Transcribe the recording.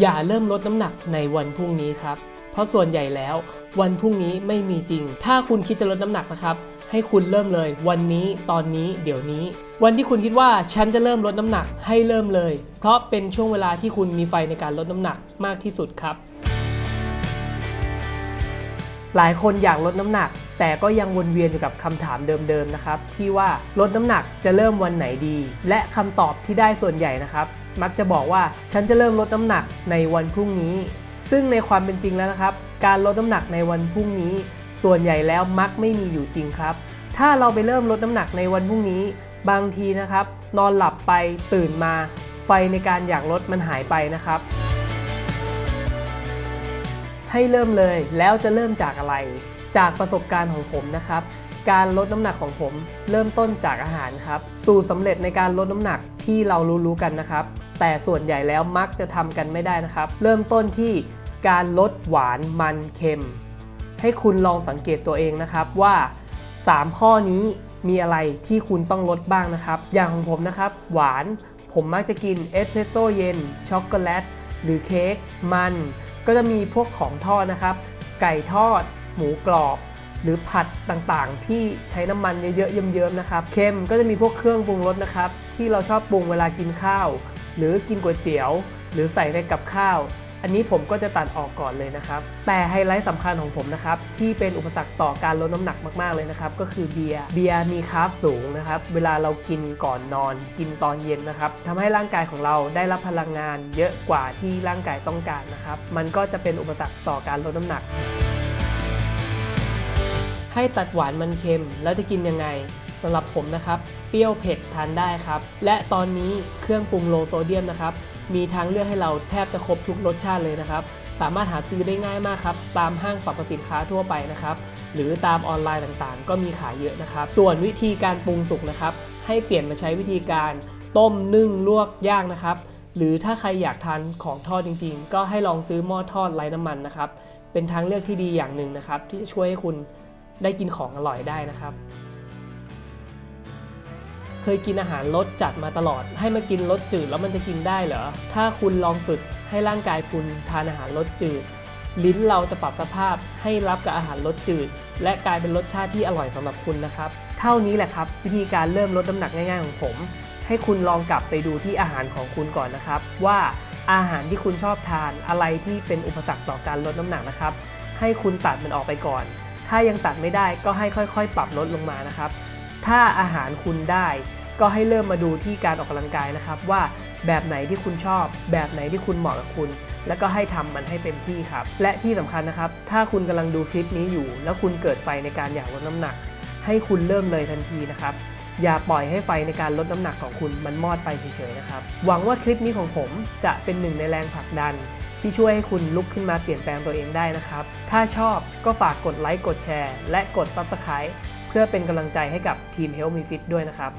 อย่าเริ่มลดน้ำหนักในวันพรุ่งนี้ครับ เพราะส่วนใหญ่แล้ว วันพรุ่งนี้ไม่มีจริง ถ้าคุณคิดจะลดน้ำหนักนะครับ ให้คุณเริ่มเลย วันนี้ตอนนี้เดี๋ยวนี้ วันที่คุณคิดว่าฉันจะเริ่มลดน้ำหนักให้เริ่มเลย เพราะเป็นช่วงเวลาที่คุณมีไฟในการลดน้ำหนักมากที่สุดครับ หลายคนอยากลดน้ำหนัก แต่ก็ยังวนเวียนอยู่กับคำถามเดิมๆนะครับ ที่ว่าลดน้ำหนักจะเริ่มวันไหนดี และคำตอบที่ได้ส่วนใหญ่นะครับ มักจะบอกว่าฉันจะเริ่มลดน้ำหนักในวันพรุ่งนี้ ซึ่งในความเป็นจริงแล้วนะครับ การลดน้ำหนักในวันพรุ่งนี้ ส่วนใหญ่แล้วมักไม่มีอยู่จริงครับ ถ้าเราไปเริ่มลดน้ำหนักในวันพรุ่งนี้ บางทีนะครับ นอนหลับไปตื่นมา ไฟในการอยากลดมันหายไปนะครับ ให้เริ่มเลยแล้วจะเริ่มจากอะไร จากประสบการณ์ของผมนะครับการลดน้ำหนักของผม เริ่มต้นจากอาหารครับ สูตรสำเร็จในการลดน้ำหนักที่เรารู้ๆกันนะครับ แต่ส่วนใหญ่แล้วมักจะทำกันไม่ได้นะครับ เริ่มต้นที่การลดหวานมันเค็ม ให้คุณลองสังเกตตัวเองนะครับว่า 3 ข้อนี้มีอะไรที่คุณต้องลดบ้างนะครับ อย่างของผมนะครับ หวานผมมักจะกินเอสเพรสโซเย็นช็อกโกแลตหรือเค้กมัน ก็จะมีพวกของทอดนะครับ ไก่ทอด หมูกรอบ หรือผัดต่างๆ ที่ใช้น้ำมันเยอะๆเยิ้มๆนะครับเค็มก็จะมีพวกเครื่องปรุงรสนะครับ ที่เราชอบปรุงเวลากินข้าว หรือกินก๋วยเตี๋ยว หรือใส่ในกับข้าว อันนี้ผมก็จะตัดออกก่อนเลยนะครับ แต่ไฮไลท์สำคัญของผมนะครับ ที่เป็นอุปสรรคต่อการลดน้ำหนักมาก ๆ เลยนะครับ ก็คือเบียร์ เบียร์มีคาร์บสูงนะครับ เวลาเรากินก่อนนอน กินตอนเย็นนะครับทำให้ร่างกายของเราได้รับพลังงานเยอะกว่าที่ร่างกายต้องการนะครับ มันก็จะเป็นอุปสรรคต่อการลดน้ำหนักให้ตัดหวานมันเค็มแล้วจะกินยังไง สำหรับผมนะครับ เปรี้ยวเผ็ดทานได้ครับ และตอนนี้เครื่องปรุงโลโซเดียมนะครับ มีทางเลือกให้เราแทบจะครบทุกรสชาติเลยนะครับ สามารถหาซื้อได้ง่ายมากครับ ตามห้างสรรพสินค้าทั่วไปนะครับ หรือตามออนไลน์ต่างๆ ก็มีขายเยอะนะครับ ส่วนวิธีการปรุงสุกนะครับ ให้เปลี่ยนมาใช้วิธีการต้มนึ่งลวกย่างนะครับ หรือถ้าใครอยากทานของทอดจริง ๆ ก็ให้ลองซื้อหม้อทอดไร้น้ำมันนะครับ เป็นทางเลือกที่ดีอย่างหนึ่งนะครับ ที่จะช่วยให้คุณได้กินของอร่อยได้นะครับ เคยกินอาหารรสจัดมาตลอด ให้มากินรสจืดแล้วมันจะกินได้เหรอ ถ้าคุณลองฝึกให้ร่างกายคุณทานอาหารรสจืด ลิ้นเราจะปรับสภาพให้รับกับอาหารรสจืด และกลายเป็นรสชาติที่อร่อยสำหรับคุณนะครับ เท่านี้แหละครับวิธีการเริ่มลดน้ำหนักง่ายๆของผม ให้คุณลองกลับไปดูที่อาหารของคุณก่อนนะครับ ว่าอาหารที่คุณชอบทานอะไรที่เป็นอุปสรรคต่อการลดน้ำหนักนะครับ ให้คุณตัดมันออกไปก่อน ถ้ายังตัดไม่ได้ก็ให้ค่อยๆ ปรับลดลงมานะครับ ถ้าอาหารคุณได้ ก็ให้เริ่มมาดูที่การออกกำลังกายนะครับ ว่าแบบไหนที่คุณชอบ แบบไหนที่คุณเหมาะกับคุณ แล้วก็ให้ทำมันให้เต็มที่ครับ และที่สำคัญนะครับ ถ้าคุณกำลังดูคลิปนี้อยู่ แล้วคุณเกิดไฟในการอยากลดน้ำหนัก ให้คุณเริ่มเลยทันทีนะครับอย่าปล่อยให้ไฟในการลดน้ำหนักของคุณมันมอดไปเฉยๆนะครับ หวังว่าคลิปนี้ของผมจะเป็นหนึ่งในแรงผลักดัน ที่ช่วยให้คุณลุกขึ้นมาเปลี่ยนแปลงตัวเองได้นะครับ ถ้าชอบก็ฝากกดไลค์กดแชร์ และกด Subscribe พื่อเป็นกำลังใจให้กับทีม Help Me Fit ด้วยนะครับ